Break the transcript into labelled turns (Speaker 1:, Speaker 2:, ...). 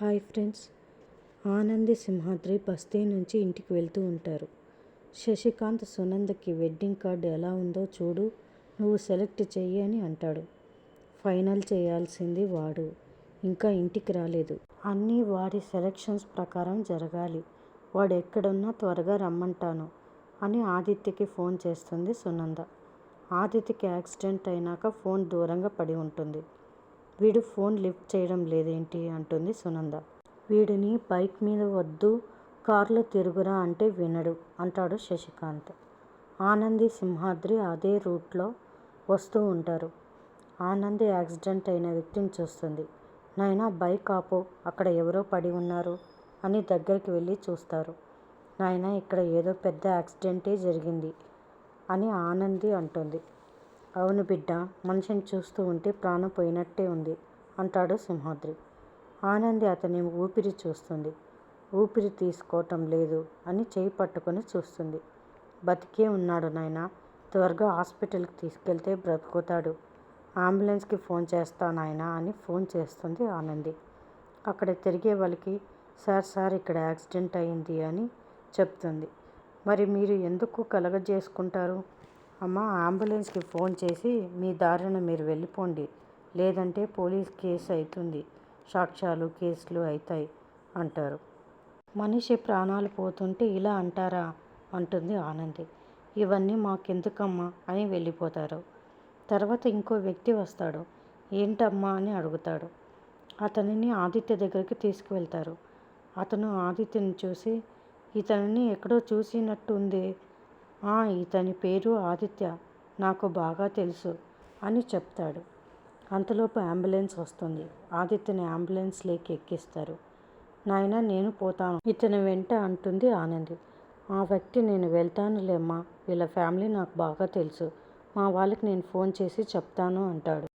Speaker 1: Hi friends. Anandi Simhadri బస్తీ నుంచి ఇంటికి వెళ్తూ ఉంటారు. శశికాంత్ సునందకి వెడ్డింగ్ కార్డు ఎలా ఉందో చూడు నువ్వు సెలెక్ట్ చెయ్యి అని అంటాడు. ఫైనల్ చేయాల్సింది వాడు. ఇంకా ఇంటికి రాలేదు. అన్నీ వాడి సెలక్షన్స్ ప్రకారం జరగాలి. వాడు ఎక్కడున్నా త్వరగా రమ్మంటాను అని ఆదిత్యకి ఫోన్ చేస్తుంది సునంద. ఆదిత్యకి యాక్సిడెంట్ అయినాక ఫోన్ దూరంగా పడి ఉంటుంది. వీడు ఫోన్ లిఫ్ట్ చేయడం లేదేంటి? అంటుంది సునంద. వీడిని బైక్ మీద వద్దు కారులో తిరుగురా అంటే వినడు అంటాడు శశికాంత్. ఆనంది సింహాద్రి అదే రూట్లో వస్తూ ఉంటారు. ఆనంది యాక్సిడెంట్ అయిన వ్యక్తిని చూస్తుంది. నాయనా బైక్ ఆపు అక్కడ ఎవరో పడి ఉన్నారు అని దగ్గరికి వెళ్ళి చూస్తారు. నాయన ఇక్కడ ఏదో పెద్ద యాక్సిడెంటే జరిగింది అని ఆనంది అంటుంది. అవును బిడ్డ మనిషిని చూస్తూ ఉంటే ప్రాణం పోయినట్టే ఉంది అంటాడు సింహాద్రి. ఆనంది అతని ఊపిరి చూస్తుంది. ఊపిరి తీసుకోవటం లేదు అని చేయి పట్టుకొని చూస్తుంది. బతికే ఉన్నాడు నాయన త్వరగా హాస్పిటల్కి తీసుకెళ్తే బ్రతుకుతాడు. అంబులెన్స్కి ఫోన్ చేస్తా నాయన అని ఫోన్ చేస్తుంది ఆనంది. అక్కడ తిరిగే వాళ్ళకి సార్ సార్ ఇక్కడ యాక్సిడెంట్ అయింది అని చెప్తుంది. మరి మీరు ఎందుకు కలగజేసుకుంటారు? అమ్మ అంబులెన్స్కి ఫోన్ చేసి మీ దారిన మీరు వెళ్ళిపోండి. లేదంటే పోలీస్ కేసు అవుతుంది సాక్ష్యాలు కేసులు అవుతాయి అంటారు. మనిషి ప్రాణాలు పోతుంటే ఇలా అంటారా? అంటుంది ఆనంది. ఇవన్నీ మాకెందుకమ్మా? అని వెళ్ళిపోతారు. తర్వాత ఇంకో వ్యక్తి వస్తాడు. ఏంటమ్మా? అని అడుగుతాడు. అతనిని ఆదిత్య దగ్గరికి తీసుకువెళ్తారు. అతను ఆదిత్యని చూసి ఇతనిని ఎక్కడో చూసినట్టు ఉంది ఇతని పేరు ఆదిత్య. నాకు బాగా తెలుసు అని చెప్తాడు. అంతలోపు అంబులెన్స్ వస్తుంది. ఆదిత్యని అంబులెన్స్లోకి ఎక్కిస్తారు. నాయన నేను పోతాను. ఇతని వెంట అంటుంది ఆనంది. ఆ వ్యక్తి నేను వెళ్తానులేమ్మా. వీళ్ళ ఫ్యామిలీ నాకు బాగా తెలుసు. మా వాళ్ళకి నేను ఫోన్ చేసి చెప్తాను అంటాడు.